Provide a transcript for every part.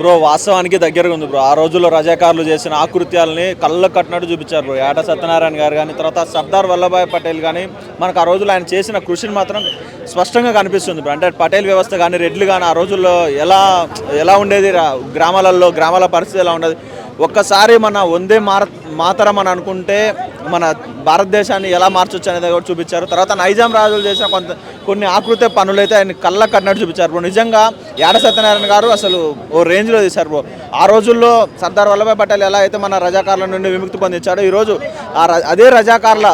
Bro వాస్తవానికి దగ్గరగా ఉంది బ్రో. ఆ రోజుల్లో రజాకారులు చేసిన ఆకృత్యాలని కళ్ళ కట్టినట్టు చూపించారు బ్రో. ఏట సత్యనారాయణ గారు కానీ తర్వాత సర్దార్ వల్లభాయ్ పటేల్ కానీ మనకు ఆ రోజుల్లో ఆయన చేసిన కృషిని మాత్రం స్పష్టంగా కనిపిస్తుంది బ్రో. అంటే పటేల్ వ్యవస్థ కానీ రెడ్లు కానీ ఆ రోజుల్లో ఎలా ఎలా ఉండేది? రా- గ్రామాలలో గ్రామాల పరిస్థితి ఎలా ఉండేది? ఒక్కసారి మన వందే మార మాతరం అని అనుకుంటే మన భారతదేశాన్ని ఎలా మార్చొచ్చు అనేది కూడా చూపించారు. తర్వాత నైజాం రాజులు చేసిన కొంత కొన్ని ఆకృతి పనులు అయితే ఆయన కళ్ళ కన్నట్టు చూపించారు బ్రో. నిజంగా యాడ సత్యనారాయణ గారు అసలు ఓ రేంజ్లో తీశారు బ్రో. ఆ రోజుల్లో సర్దార్ వల్లభాయ్ పటేల్ ఎలా అయితే మన రజాకారుల నుండి విముక్తి పొందించాడో ఈరోజు ఆ ర- అదే రజాకారుల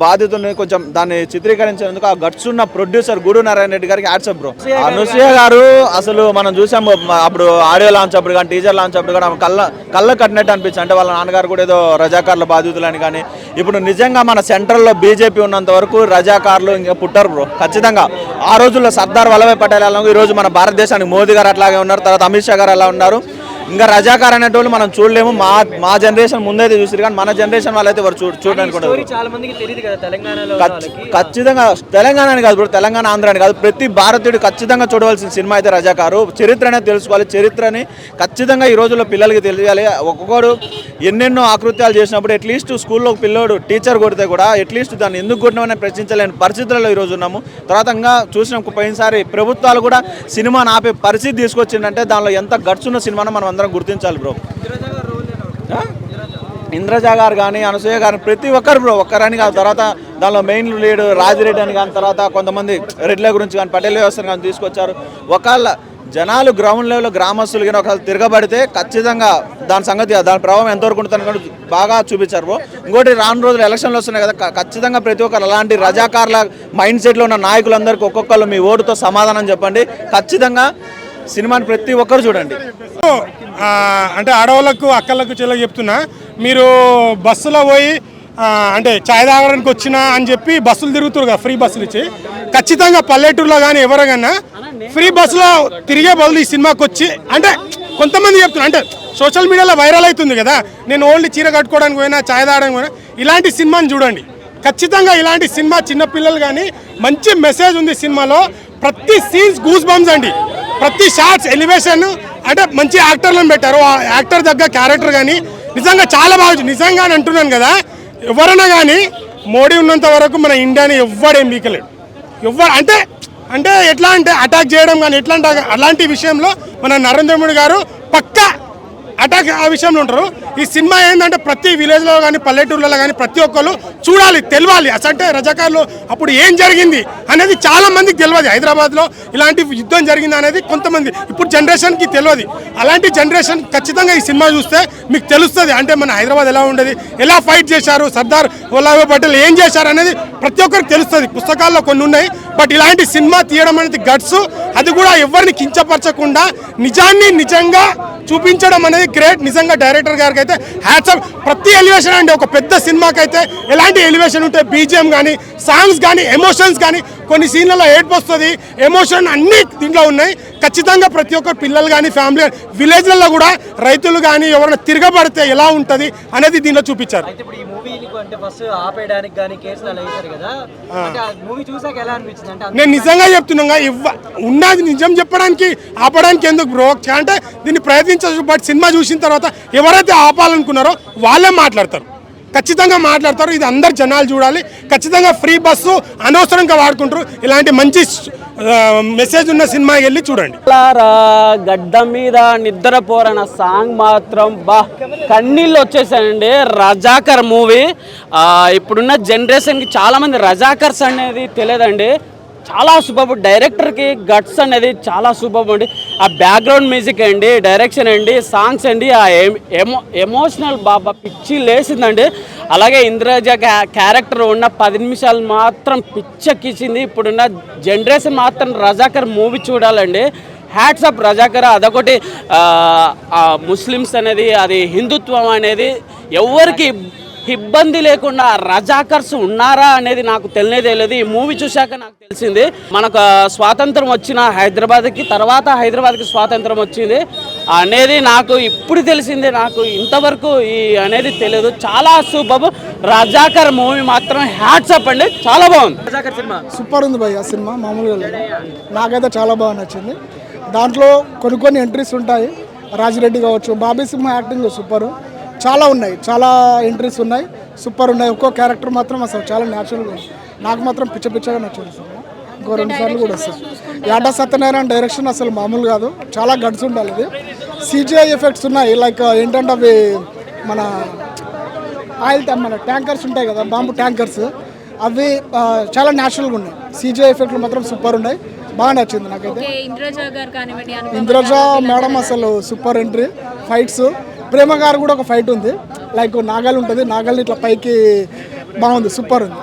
బాధితుల్ని కొంచెం దాన్ని చిత్రీకరించేందుకు ఆ గట్స్ ఉన్న ప్రొడ్యూసర్ గూడు నారాయణ రెడ్డి గారికి యాడ్సప్ బ్రో. అనసూయ గారు అసలు మనం చూసాము అప్పుడు ఆడియో లాంచ్ అప్పుడు కానీ టీజర్ లాంచ్ అప్పుడు ఆమె కళ్ళ కళ్ళ కట్టినట్టు అనిపించింది. అంటే వాళ్ళ నాన్నగారు కూడా ఏదో రజాకారుల బాధితులని కానీ ఇప్పుడు నిజంగా మన సెంట్రల్లో బీజేపీ ఉన్నంత వరకు రజాకారులు ఇంకా పుట్టారు బ్రో ఖచ్చితంగా. ఆ రోజుల్లో సర్దార్ వల్లభాయ్ పటేల్ ఈ రోజు మన భారతదేశానికి మోదీ గారు అట్లాగే ఉన్నారు తర్వాత అమిత్ షా గారు అలా ఉన్నారు? ఇంకా రజాకార్ అనేటోళ్ళు మనం చూడలేము. మా మా జనరేషన్ ముందైతే చూసారు కానీ మన జనరేషన్ వాళ్ళైతే ఎవరు చూ చూడడానికి ఖచ్చితంగా తెలంగాణ అని కాదు ఇప్పుడు తెలంగాణ ఆంధ్ర అని కాదు. ప్రతి భారతీయుడు ఖచ్చితంగా చూడవలసిన సినిమా అయితే రజాకారు. చరిత్ర అనేది తెలుసుకోవాలి. చరిత్రని ఖచ్చితంగా ఈ రోజుల్లో పిల్లలకి తెలియాలి. ఒక్కొక్కడు ఎన్నెన్నో ఆకృత్యాలు చేసినప్పుడు అట్లీస్ట్ స్కూల్లో పిల్లోడు టీచర్ కొడితే కూడా అట్లీస్ట్ దాన్ని ఎందుకు కొట్టినామని ప్రశ్నించలేని పరిస్థితుల్లో ఈరోజు ఉన్నాము. తర్వాత ఇంకా చూసిన పోయినసారి ప్రభుత్వాలు కూడా సినిమాని ఆపే పరిస్థితి తీసుకొచ్చిందంటే దానిలో ఎంత గట్స్ ఉన్న సినిమాను మనం అందరం గుర్తించాలి బ్రో? ఇంద్రజ గారు కానీ అనసూయ గారు ప్రతి ఒక్కరు బ్రో ఒక్కరని కాదు తర్వాత దానిలో మెయిన్ లీడ్ రాజిరెడ్డి అని కానీ తర్వాత కొంతమంది రెడ్ల గురించి కానీ పటేల్ వ్యవస్థను కానీ తీసుకొచ్చారు. ఒకళ్ళ జనాలు గ్రౌండ్ లెవెల్లో గ్రామస్తులు కానీ ఒకళ్ళు తిరగబడితే ఖచ్చితంగా దాని సంగతి దాని ప్రభావం ఎంతవరకు ఉంటుందని బాగా చూపించారు బ్రో. ఇంకోటి రాను రోజులు ఎలక్షన్లు వస్తున్నాయి కదా ఖచ్చితంగా ప్రతి ఒక్కరు అలాంటి రజాకార్ల మైండ్ సెట్లో ఉన్న నాయకులందరికీ ఒక్కొక్కరు మీ ఓటుతో సమాధానం చెప్పండి. ఖచ్చితంగా సినిమాని ప్రతి ఒక్కరు చూడండి. అంటే ఆడవాళ్ళకు అక్కలకు చెల్లెకి చెప్తున్నా మీరు బస్సులో పోయి అంటే ఛాయ్ తాగడానికి వచ్చినా అని చెప్పి బస్సులు తిరుగుతారు కదా ఫ్రీ బస్సులు ఇచ్చి. ఖచ్చితంగా పల్లెటూరులో కానీ ఎవరికైనా ఫ్రీ బస్సులో తిరిగే బదులు ఈ సినిమాకి వచ్చి అంటే కొంతమంది చెప్తున్నారు అంటే సోషల్ మీడియాలో వైరల్ అవుతుంది కదా నేను ఓన్లీ చీర కట్టుకోవడానికి పోయినా ఛాయ్ తాగడానికి పోయినా ఇలాంటి సినిమాని చూడండి. ఖచ్చితంగా ఇలాంటి సినిమా చిన్నపిల్లలు కానీ మంచి మెసేజ్ ఉంది సినిమాలో ప్రతి సీన్స్ గూస్ బంప్స్ అండి. ప్రతి షార్ట్స్ ఎలివేషన్ అంటే మంచి యాక్టర్లను పెట్టారు. ఆ యాక్టర్ దగ్గర క్యారెక్టర్ కానీ నిజంగా చాలా బాగా నిజంగా అని అంటున్నాను కదా ఎవరైనా కానీ మోడీ ఉన్నంత వరకు మన ఇండియాని ఎవ్వడేం బీకలేడు ఎవ్వరు అంటే అంటే ఎట్లా అంటే అటాక్ చేయడం కానీ ఎట్లా అంటే అలాంటి విషయంలో మన నరేంద్ర మోడీ గారు పక్కా అటాక్ ఆ విషయంలో ఉంటారు. ఈ సినిమా ఏంటంటే ప్రతి విలేజ్లో కానీ పల్లెటూర్లలో కానీ ప్రతి ఒక్కరు చూడాలి తెలియాలి అసంటే రజాకారులు అప్పుడు ఏం జరిగింది అనేది చాలా మందికి తెలియదు హైదరాబాద్లో ఇలాంటి యుద్ధం జరిగింది అనేది కొంతమంది ఇప్పుడు జనరేషన్కి తెలియదు అలాంటి జనరేషన్ ఖచ్చితంగా ఈ సినిమా చూస్తే మీకు తెలుస్తుంది. అంటే మన హైదరాబాద్ ఎలా ఉండేది ఎలా ఫైట్ చేశారు సర్దార్ వల్లభాయ్ పటేల్ ఏం చేశారు అనేది ప్రతి ఒక్కరికి తెలుస్తుంది. పుస్తకాల్లో కొన్ని ఉన్నాయి బట్ ఇలాంటి సినిమా తీయడం అనేది గట్స్. అది కూడా ఎవరిని కించపరచకుండా నిజాన్ని నిజంగా చూపించడం అనేది గ్రేట్. నిజంగా డైరెక్టర్ గారికి అయితే హ్యాట్సప్ ప్రతి ఎలివేషన్ అండి ఒక పెద్ద సినిమాకి అయితే ఎలాంటి ఎలివేషన్ ఉంటే బీజిఎం కానీ సాంగ్స్ కానీ ఎమోషన్స్ కానీ కొన్ని సీన్లలో ఏడ్పు వస్తుంది ఎమోషన్ అన్ని దీంట్లో ఉన్నాయి. ఖచ్చితంగా ప్రతి ఒక్కరు పిల్లలు కానీ ఫ్యామిలీ విలేజ్లలో కూడా రైతులు కానీ ఎవరైనా తిరగబడితే ఎలా ఉంటుంది అనేది దీనిలో చూపించారు. నేను నిజంగా చెప్తున్నా ఇవ్వ ఉన్నది నిజం చెప్పడానికి ఆపడానికి ఎందుకు బ్రో అంటే దీన్ని ప్రయత్నించచ్చు బట్ సినిమా చూసిన తర్వాత ఎవరైతే ఆపాలనుకున్నారో వాళ్ళే మాట్లాడతారు. ఖచ్చితంగా మాట్లాడతారు. ఇది అందరు జనాలు చూడాలి. ఖచ్చితంగా ఫ్రీ బస్సు అనవసరంగా వాడుకుంటారు. ఇలాంటి మంచి మెసేజ్ ఉన్న సినిమాకి వెళ్ళి చూడండి. గడ్డ మీద నిద్రపోరన్న సాంగ్ మాత్రం బా కన్నీళ్ళు వచ్చేసాయండి. రజాకర్ మూవీ. ఇప్పుడున్న జనరేషన్కి చాలామంది రజాకర్స్ అనేది తెలియదండి. చాలా సూపర్ డైరెక్టర్కి గట్స్ అనేది చాలా సూపర్ అండి. ఆ బ్యాక్గ్రౌండ్ మ్యూజిక్ అండి డైరెక్షన్ అండి సాంగ్స్ అండి ఆ ఎమో ఎమోషనల్ బాబా పిచ్చి లేసిందండి అలాగే ఇంద్రజ క్యా- క్యారెక్టర్ ఉన్న పది నిమిషాలు మాత్రం పిచ్చెక్కించింది ఇప్పుడున్న జనరేషన్ మాత్రం రజాకర్ మూవీ చూడాలండి. Hats off Razakar. అదొకటి ముస్లిమ్స్ అనేది అది హిందుత్వం అనేది ఎవరికి ఇబ్బంది లేకుండా రజాకర్స్ ఉన్నారా అనేది నాకు తెలియదు ఈ మూవీ చూశాక నాకు తెలిసింది. మనకు ఆ, స్వాతంత్రం వచ్చిన హైదరాబాద్కి తర్వాత హైదరాబాద్కి స్వాతంత్రం వచ్చింది అనేది నాకు ఇప్పుడు తెలిసింది. నాకు ఇంతవరకు ఈ అనేది తెలియదు. చాలా సూపర్ రజాకర్ మూవీ మాత్రం హ్యాట్సప్ అండి. చాలా బాగుంది. రజాకర్ సినిమా? సూపర్ ఉంది భయ్య సినిమా మామూలుగా లేదు. నాకైతే చాలా బాగా నచ్చింది. దాంట్లో కొన్ని కొన్ని ఎంట్రీస్ ఉంటాయి. రాజిరెడ్డి కావచ్చు బాబీ సింహ యాక్టింగ్ సూపర్. చాలా ఉన్నాయి. చాలా ఎంట్రీస్ ఉన్నాయి. సూపర్ ఉన్నాయి. ఒక్కో క్యారెక్టర్ మాత్రం అసలు చాలా న్యాచురల్గా ఉంది. నాకు మాత్రం పిచ్చ పిచ్చగా నచ్చింది సినిమా. ఇంకో రెండు సార్లు కూడా వస్తాయి. యాటా సత్యనారాయణ డైరెక్షన్ అసలు మామూలు కాదు. చాలా గడ్స్ ఉండాలి ఇది సీజీఐ ఎఫెక్ట్స్ ఉన్నాయి. లైక్ ఏంటంటే అవి మన ఆయిల్ మన ట్యాంకర్స్ ఉంటాయి కదా బాంబు ట్యాంకర్స్ అవి ఆ, చాలా న్యాచురల్గా ఉన్నాయి. సీజీఐ ఎఫెక్ట్లు మాత్రం సూపర్ ఉన్నాయి. బాగా నచ్చింది నాకైతే. ఇంద్రజ మేడం అసలు సూపర్ ఎంట్రీ ఫైట్స్ ప్రేమ గారు కూడా ఒక ఫైట్ ఉంది. లైక్ నాగల్ ఉంటుంది. నాగల్ని ఇట్లా పైకి బాగుంది. సూపర్ ఉంది.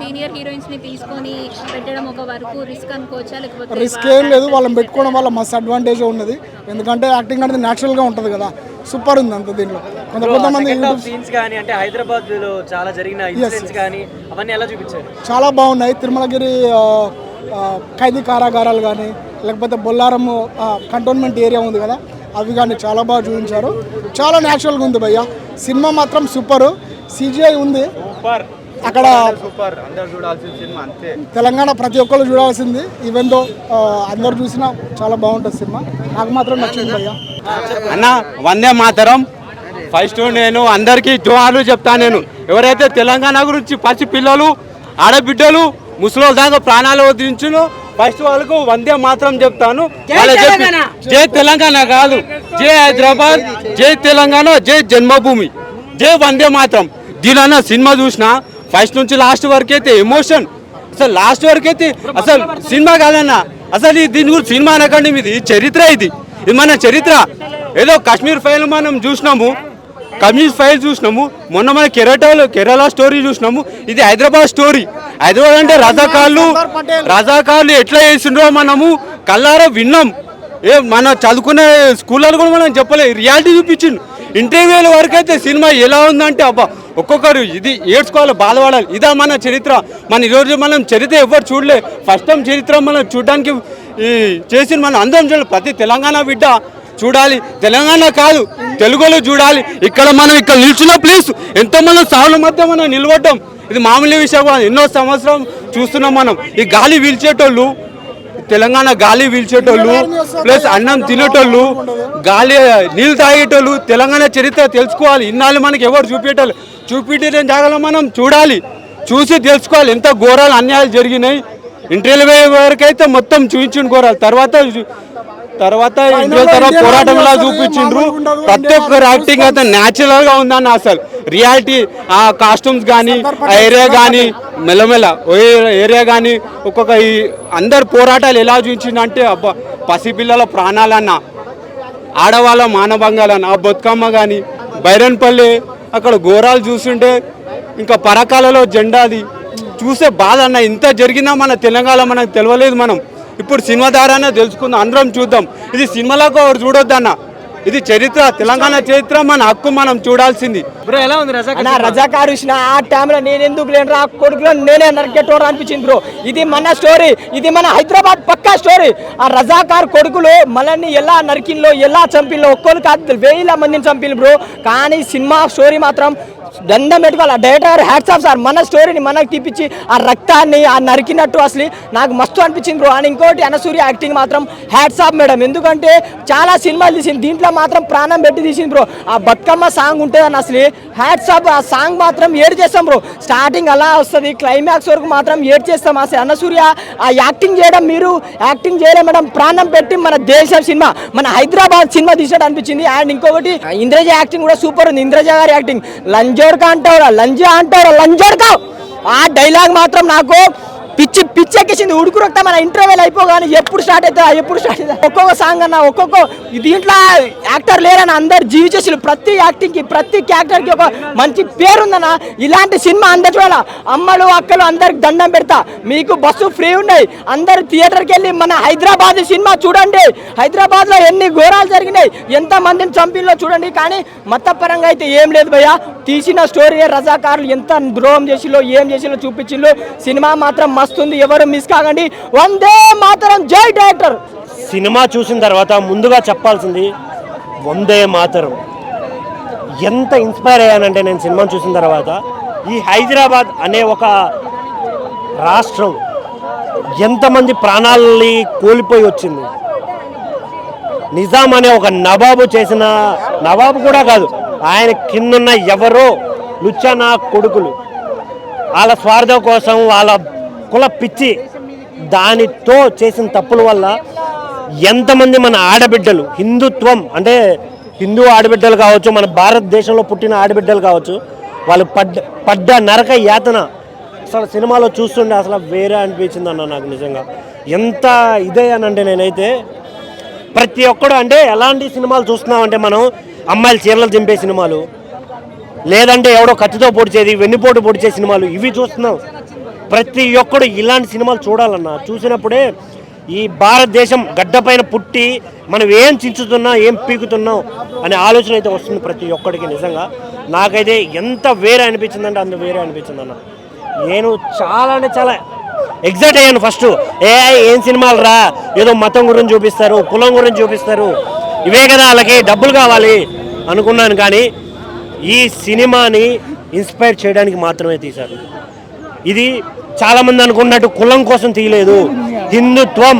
సీనియర్ హీరోయిన్స్ని తీసుకొని పెట్టడం ఒక వరకు రిస్క్ అనుకోవచ్చా? లేకపోతే రిస్క్ ఏం లేదు. వాళ్ళని పెట్టుకోవడం వల్ల మస్తు అడ్వాంటేజ్ ఉన్నది. ఎందుకంటే యాక్టింగ్ అనేది న్యాచురల్గా ఉంటుంది కదా. సూపర్ ఉంది అంత దీంట్లో. కొంత కొంతమంది సీన్స్ కానీ అంటే హైదరాబాద్లో చాలా జరిగిన ఇన్సిడెంట్స్ కానీ అవన్నీ ఎలా చూపించారు? చాలా బాగున్నాయి. తిరుమలగిరి ఖైదీ కారాగారాలు కానీ లేకపోతే బొల్లారం కంటోన్మెంట్ ఏరియా ఉంది కదా. అవి కానీ చాలా బాగా చూపించారు. చాలా న్యాచురల్గా ఉంది భయ్య. సినిమా మాత్రం సూపరు. సీజీఐ ఉంది. అక్కడ తెలంగాణ ప్రతి ఒక్కరు చూడాల్సింది. ఈవెన్ దో అందరు చూసినా చాలా బాగుంటుంది సినిమా. నాకు మాత్రం నచ్చింది భయ్య. అన్న వందే మాతరం. ఫస్ట్ నేను అందరికీ జోహార్లు చెప్తాను నేను. ఎవరైతే తెలంగాణ గురించి పసి పిల్లలు ఆడబిడ్డలు ముసలి దాకా ప్రాణాలు వదిలించును ఫస్ట్ వాళ్ళకు వందే మాత్రం చెప్తాను. జై తెలంగాణ! కాదు. జై హైదరాబాద్ జై తెలంగాణ జై జన్మభూమి. జై వందే మాత్రం. దీనన్న సినిమా చూసిన ఫస్ట్ నుంచి లాస్ట్ వరకు అయితే ఎమోషన్. అసలు లాస్ట్ వరకు అయితే అసలు సినిమా కాదన్న. అసలు ఈ దీని గురించి సినిమా అనకండి ఇది చరిత్ర ఇది. ఇది మన చరిత్ర. ఏదో కాశ్మీర్ ఫైల్ మనం చూసినాము. కమ్యూనిస్ట్ ఫైల్ చూసినాము. మొన్న మన కేరళలో కేరళ స్టోరీ చూసినాము. ఇది హైదరాబాద్ స్టోరీ హైదరాబాద్ అంటే రజాకార్లు రజాకార్లు ఎట్లా చేసిండ్రో మనము కల్లారా విన్నాం. ఏ మన చదువుకునే స్కూళ్ళలో కూడా మనం చెప్పలేదు రియాలిటీ చూపించిండు. ఇంటర్వ్యూల వరకు అయితే సినిమా ఎలా ఉందంటే అబ్బా ఒక్కొక్కరు ఇది ఏడ్చుకోవాలి బాధపడాలి. ఇదా మన చరిత్ర. మన ఈరోజు మనం చరిత్ర ఎవరు చూడలే. ఫస్ట్ టైం చరిత్ర మనం చూడడానికి చేసిన మనం అందరం చూడాలి. ప్రతి తెలంగాణ బిడ్డ చూడాలి. తెలంగాణ కాదు తెలుగులో చూడాలి. ఇక్కడ మనం ఇక్కడ నిల్చున్న ప్లీజ్ ఎంతో మనం సావుల మధ్య మనం నిలబడ్డాం. ఇది మామూలు విషయం కాదు. ఎన్నో సంవత్సరం చూస్తున్నాం మనం. ఈ గాలి పీల్చేటోళ్ళు తెలంగాణ గాలి పీల్చేటోళ్ళు ప్లస్ అన్నం తినేటోళ్ళు గాలి నీళ్ళు తాగేటోళ్ళు తెలంగాణ చరిత్ర తెలుసుకోవాలి. ఇన్నాళ్ళు మనకి ఎవరు చూపేటోళ్ళు? చూపించే జాగాలో మనం? చూడాలి. చూసి తెలుసుకోవాలి. ఎంత ఘోరాలు అన్యాయాలు జరిగినాయి. ఇంటర్వ్యూలు వరకు అయితే మొత్తం చూపించిండు ఘోరాలు. తర్వాత తర్వాత ఇంటర్వ్యూ తర్వాత పోరాటంలా చూపించిండ్రు. ప్రతి ఒక్కరు యాక్టింగ్ అయితే న్యాచురల్గా ఉందని ఉందన్న అసలు. రియాలిటీ ఆ కాస్ట్యూమ్స్ కానీ ఆ ఏరియా కానీ మెల్లమెల్ల ఓ ఏరియా కానీ ఒక్కొక్క ఈ అందరు పోరాటాలు ఎలా చూపించిందంటే అబ్బా పసిపిల్లల ప్రాణాలన్న ఆడవాళ్ళ మానభంగాలన్న ఆ బతుకమ్మ కానీ బైరన్పల్లి అక్కడ ఘోరాలు చూస్తుంటే ఇంకా పరకాలలో జెండాది చూసే బాధ అన్న ఇంత జరిగినా మన తెలంగాణ మనకు తెలియలేదు మనం. ఇప్పుడు సినిమా ద్వారానే తెలుసుకుందాం అందరం చూద్దాం. ఇది సినిమాలకు ఎవరు చూడొద్దన్న. ఇది చరిత్ర తెలంగాణ చరిత్ర మన హక్కు మనం చూడాల్సింది. బ్రో ఎలా ఉంది రజాక్ అన్న రజాకారు ఇచ్చిన ఆ టైంలో నేను ఎందుకు లేను రా? కొడుకులో నేనే నరికెట్టోడు అనిపించింది బ్రో. ఇది మన స్టోరీ ఇది మన హైదరాబాద్ పక్కా స్టోరీ ఆ రజాకార్ కొడుకులు మనల్ని ఎలా నరికిన్లో ఎలా చంపిన్లో ఒక్కరు కాదు వేల మందిని చంపిల్లు బ్రో. కానీ సినిమా స్టోరీ మాత్రం దండం పెట్టుకోవాలి. ఆ డైరెక్టర్ హ్యాట్స్ ఆఫ్ సార్ మన స్టోరీని మనకు తీపిచ్చి ఆ రక్తాన్ని ఆ నరికినట్టు అసలు నాకు మస్తు అనిపించింది బ్రో అని ఇంకోటి అనసూరి యాక్టింగ్ మాత్రం హ్యాట్స్ ఆఫ్ మేడం ఎందుకంటే చాలా సినిమాలు తీసింది. దీంట్లో మాత్రం ప్రాణం పెట్టి తీసింది బ్రో ఆ బతుకమ్మ సాంగ్ ఉంటుందని అసలు హ్యాట్స్ ఆఫ్ ఆ సాంగ్ మాత్రం ఏడ్ చేస్తాం బ్రో స్టార్టింగ్ అలా వస్తుంది క్లైమాక్స్ వరకు మాత్రం ఏడ్ చేస్తాం. అసలు అనసూర్య ఆ యాక్టింగ్ చేయడం మీరు యాక్టింగ్ చేయడం మేడం ప్రాణం పెట్టి మన దేశం సినిమా మన హైదరాబాద్ సినిమా తీసినట్టు అనిపించింది. అండ్ ఇంకొకటి ఇంద్రజ యాక్టింగ్ కూడా సూపర్ ఉంది. ఇంద్రజ గారి యాక్టింగ్ లంజోడ్కా అంటారా లంజా అంటారా లంజోడ్కా! ఆ డైలాగ్ మాత్రం నాకు పిచ్చి పిచ్చి ఎక్కేసింది ఉడుకు రక్తం మన ఇంటర్వెల్ అయిపోగానే ఎప్పుడు స్టార్ట్ అవుతుందా ఎప్పుడు స్టార్ట్ అవుతుందా ఒక్కొక్క సాంగ్ అన్న ఒక్కొక్క దీంట్లో యాక్టర్ లేరని అందరు జీవిచేసి ప్రతి యాక్టింగ్కి ప్రతి క్యారెక్టర్కి ఒక మంచి పేరుందన్న ఇలాంటి సినిమా అందరి చూడాల అమ్మలు అక్కలు అందరికి దండం పెడతా. మీకు బస్సు ఫ్రీ ఉన్నాయి. అందరు థియేటర్కి వెళ్ళి మన హైదరాబాద్ సినిమా చూడండి. హైదరాబాద్లో ఎన్ని ఘోరాలు జరిగినాయి. ఎంత మందిని చంపిలో చూడండి. కానీ మతపరంగా అయితే ఏం లేదు భయ్య. తీసిన స్టోరీ రజాకారులు ఎంత ద్రోహం చేసిలో ఏం చేసిలో చూపించిలో సినిమా మాత్రం మస్తు వస్తుంది. ఎవరు మిస్ కాకండి. వందే మాత్రం. జై డైరెక్టర్ సినిమా చూసిన తర్వాత ముందుగా చెప్పాల్సింది వందే మాతరం. ఎంత ఇన్స్పైర్ అయ్యానంటే నేను సినిమా చూసిన తర్వాత ఈ హైదరాబాద్ అనే ఒక రాష్ట్రం ఎంతమంది ప్రాణాలని కోల్పోయి వచ్చింది. నిజాం అనే ఒక నవాబు చేసిన నవాబు కూడా కాదు ఆయన కిందున్న ఎవరో లుచ్చనా కొడుకులు. వాళ్ళ స్వార్థం కోసం వాళ్ళ కుల పిచ్చి దానితో చేసిన తప్పుల వల్ల ఎంతమంది మన ఆడబిడ్డలు హిందుత్వం అంటే హిందూ ఆడబిడ్డలు కావచ్చు మన భారతదేశంలో పుట్టిన ఆడబిడ్డలు కావచ్చు వాళ్ళు పడ్డ పడ్డ నరక యాతన అసలు సినిమాలో చూస్తుండే అసలు వేరే అనిపించింది అన్న నాకు నిజంగా. ఎంత ఇదే అని అంటే నేనైతే ప్రతి ఒక్కడు అంటే ఎలాంటి సినిమాలు చూస్తున్నామంటే మనం అమ్మాయిలు చీరలు దింపే సినిమాలు లేదంటే ఎవడో కత్తితో పొడిచేది వెన్నుపోటు పొడిచే సినిమాలు ఇవి చూస్తున్నాం. ప్రతి ఒక్కడు ఇలాంటి సినిమాలు చూడాలన్నా. చూసినప్పుడే ఈ భారతదేశం గడ్డపైన పుట్టి మనం ఏం చించుతున్నాం ఏం పీకుతున్నాం అనే ఆలోచన అయితే వస్తుంది ప్రతి ఒక్కడికి నిజంగా. నాకైతే ఎంత వేరే అనిపించిందంటే అంత వేరే అనిపించింది అన్న నేను చాలా అంటే చాలా ఎగ్జైట్ అయ్యాను ఫస్ట్ ఏ ఏం సినిమాలు రా? ఏదో మతం గురించి చూపిస్తారు కులం గురించి చూపిస్తారు. ఇవే కదా వాళ్ళకి డబ్బులు కావాలి అనుకున్నాను కానీ ఈ సినిమాని ఇన్స్పైర్ చేయడానికి మాత్రమే తీశారు. ఇది చాలామంది అనుకున్నట్టు కులం కోసం తీయలేదు. హిందుత్వం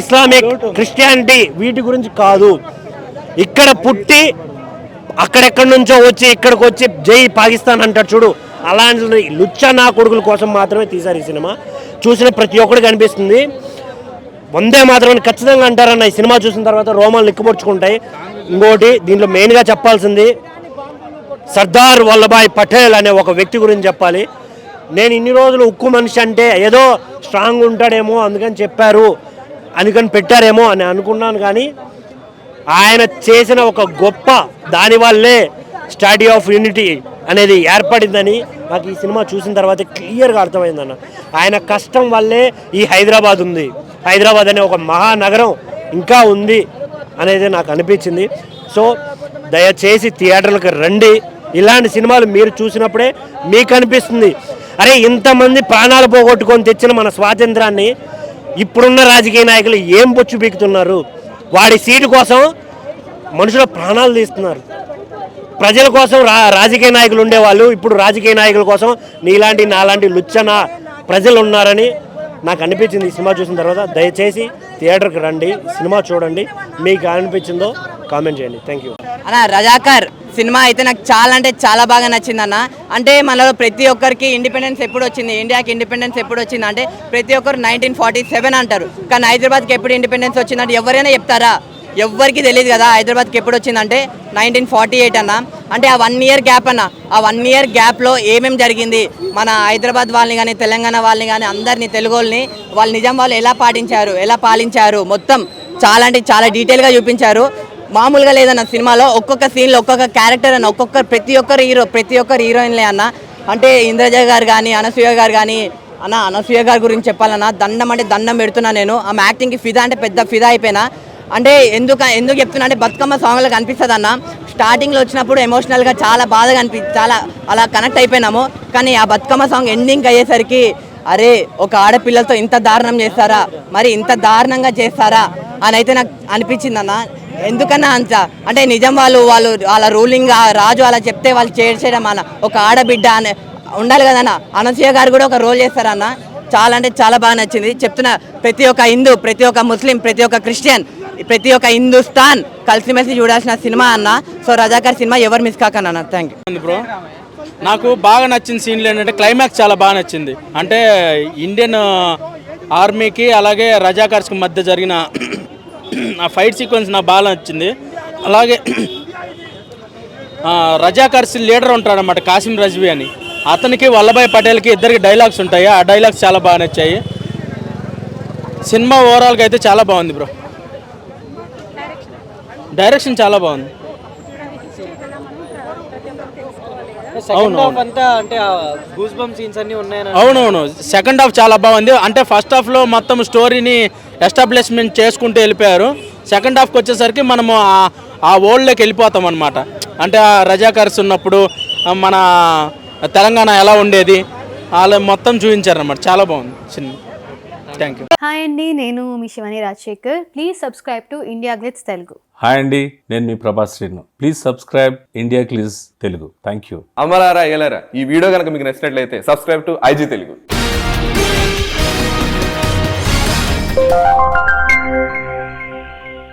ఇస్లామిక్ క్రిస్టియానిటీ వీటి గురించి కాదు. ఇక్కడ పుట్టి అక్కడెక్కడి నుంచో వచ్చి ఇక్కడికి వచ్చి జై పాకిస్తాన్ అంటాడు చూడు. అలాంటి లుచ్చ నా కొడుకుల కోసం మాత్రమే తీశారు ఈ సినిమా. చూసిన ప్రతి ఒక్కడికి అనిపిస్తుంది. వందే మాత్రం ఖచ్చితంగా అంటారన్న ఈ సినిమా చూసిన తర్వాత రోమాలు నిక్కబొడుచుకుంటాయి ఇంకోటి దీంట్లో మెయిన్గా చెప్పాల్సింది సర్దార్ వల్లభాయ్ పటేల్ అనే ఒక వ్యక్తి గురించి చెప్పాలి. నేను ఇన్ని రోజులు ఉక్కు మనిషి అంటే ఏదో స్ట్రాంగ్ ఉంటాడేమో అందుకని చెప్పారు అందుకని పెట్టారేమో అని అనుకున్నాను కానీ ఆయన చేసిన ఒక గొప్ప దాని వల్లే స్టాట్యూ ఆఫ్ యూనిటీ అనేది ఏర్పడిందని నాకు ఈ సినిమా చూసిన తర్వాత క్లియర్గా అర్థమైందన్న ఆయన కష్టం వల్లే ఈ హైదరాబాద్ ఉంది. హైదరాబాద్ అనే ఒక మహానగరం ఇంకా ఉంది అనేది నాకు అనిపించింది. సో దయచేసి థియేటర్లకు రండి. ఇలాంటి సినిమాలు మీరు చూసినప్పుడే మీకు అనిపిస్తుంది. అరే ఇంతమంది ప్రాణాలు పోగొట్టుకొని తెచ్చిన మన స్వాతంత్రాన్ని ఇప్పుడున్న రాజకీయ నాయకులు ఏం బొచ్చు పీకుతున్నారు? వాడి సీటు కోసం మనుషుల ప్రాణాలు తీస్తున్నారు. ప్రజల కోసం రా రాజకీయ నాయకులు ఉండేవాళ్ళు ఇప్పుడు రాజకీయ నాయకుల కోసం నీలాంటి నాలాంటి లుచ్చన ప్రజలు ఉన్నారని నాకు అనిపించింది ఈ సినిమా చూసిన తర్వాత. దయచేసి థియేటర్కి రండి సినిమా చూడండి. మీకు అనిపించిందో కామెంట్ చేయండి. థ్యాంక్ యూ అలా రజాకర్ సినిమా అయితే నాకు చాలా అంటే చాలా బాగా నచ్చింది అన్న అంటే మనలో ప్రతి ఒక్కరికి ఇండిపెండెన్స్ ఎప్పుడు వచ్చింది? ఇండియాకి ఇండిపెండెన్స్ ఎప్పుడు వచ్చింది? అంటే ప్రతి ఒక్కరు నైన్టీన్ ఫార్టీ సెవెన్ అంటారు. కానీ హైదరాబాద్కి ఎప్పుడు ఇండిపెండెన్స్ వచ్చిందంటే ఎవరైనా చెప్తారా? ఎవ్వరికి తెలియదు కదా హైదరాబాద్కి ఎప్పుడు వచ్చిందంటే నైన్టీన్ ఫార్టీ ఎయిట్ అన్న. అంటే ఆ వన్ ఇయర్ గ్యాప్ అన్న. ఆ వన్ ఇయర్ గ్యాప్లో ఏమేమి జరిగింది? మన హైదరాబాద్ వాళ్ళని కానీ తెలంగాణ వాళ్ళని కానీ అందరినీ తెలుగు వాళ్ళని వాళ్ళు నిజాం వాళ్ళు ఎలా పాటించారు? ఎలా పాలించారు? మొత్తం చాలా అంటే చాలా డీటెయిల్గా చూపించారు. మామూలుగా లేదన్న సినిమాలో ఒక్కొక్క సీన్లో ఒక్కొక్క క్యారెక్టర్ అన్న ఒక్కొక్క ప్రతి ఒక్కరు హీరో ప్రతి ఒక్కరు హీరోయిన్లే అన్న. అంటే ఇంద్రజ గారు కానీ అనసూయ గారు కానీ అన్న అనసూయ గారి గురించి చెప్పాలన్నా దండం అంటే దండం పెడుతున్నా నేను. ఆమె యాక్టింగ్కి ఫిదా అంటే పెద్ద ఫిదా అయిపోయినా. అంటే ఎందుకు ఎందుకు చెప్తున్నా అంటే బతుకమ్మ సాంగ్లో కనిపిస్తుంది అన్న. స్టార్టింగ్లో వచ్చినప్పుడు ఎమోషనల్గా చాలా బాధగా అనిపి చాలా అలా కనెక్ట్ అయిపోయినాము. కానీ ఆ బతుకమ్మ సాంగ్ ఎండింగ్ అయ్యేసరికి అరే ఒక ఆడపిల్లలతో ఇంత దారుణం చేస్తారా? మరి ఇంత దారుణంగా చేస్తారా? అని అయితే నాకు అనిపించింది అన్న. ఎందుకన్నా అంత? అంటే నిజం వాళ్ళు వాళ్ళు వాళ్ళ రూలింగ్ రాజు అలా చెప్తే వాళ్ళు చేసేయడం అన్న ఒక ఆడబిడ్డ అనే ఉండాలి కదన్న అనసూయ గారు కూడా ఒక రోల్ చేస్తారన్న చాలా అంటే చాలా బాగా నచ్చింది. చెప్తున్నా ప్రతి ఒక్క హిందూ ప్రతి ఒక్క ముస్లిం ప్రతి ఒక్క క్రిస్టియన్ ప్రతి ఒక్క హిందుస్థాన్ కలిసిమెలిసి చూడాల్సిన సినిమా అన్న. సో రజాకర్ సినిమా ఎవరు మిస్ కాకన్నా అన్న. థ్యాంక్ యూ బ్రో నాకు బాగా నచ్చిన సీన్లు ఏంటంటే క్లైమాక్స్ చాలా బాగా నచ్చింది. అంటే ఇండియన్ ఆర్మీకి uh, అలాగే రజాకర్స్కి మధ్య జరిగిన ఆ ఫైట్ సీక్వెన్స్ నాకు బాగా నచ్చింది. అలాగే రజాకర్స్ లీడర్ ఉంటాడనమాట కాసిం రజ్వీ అని. అతనికి వల్లభాయ్ పటేల్కి ఇద్దరికి డైలాగ్స్ ఉంటాయి. ఆ డైలాగ్స్ చాలా బాగా నచ్చాయి. సినిమా ఓవరాల్గా అయితే చాలా బాగుంది బ్రో. డైరెక్షన్ చాలా బాగుంది. అవునవును. సెకండ్ హాఫ్ చాలా బాగుంది. అంటే ఫస్ట్ హాఫ్లో మొత్తం స్టోరీని ఎస్టాబ్లిష్మెంట్ చేసుకుంటూ వెళ్ళిపోయారు. సెకండ్ హాఫ్కి వచ్చేసరికి మనము ఆ- వరల్డ్లోకి వెళ్ళిపోతాం అనమాట అంటే ఆ రజాకర్స్ ఉన్నప్పుడు మన తెలంగాణ ఎలా ఉండేది అలా మొత్తం చూపించారు అనమాట చాలా బాగుంది సినిమా. థ్యాంక్ యూ హాయ్ అండి నేను మీ Shivani Rajasekhar. Please subscribe to India glitz Telugu hi అండి నేను మీ Prabhas Srinu. Please subscribe India glitz Telugu thank you అమలారా ఎలారా ఈ వీడియో కనుక మీకు నచ్చినట్లయితే subscribe to IG Telugu Música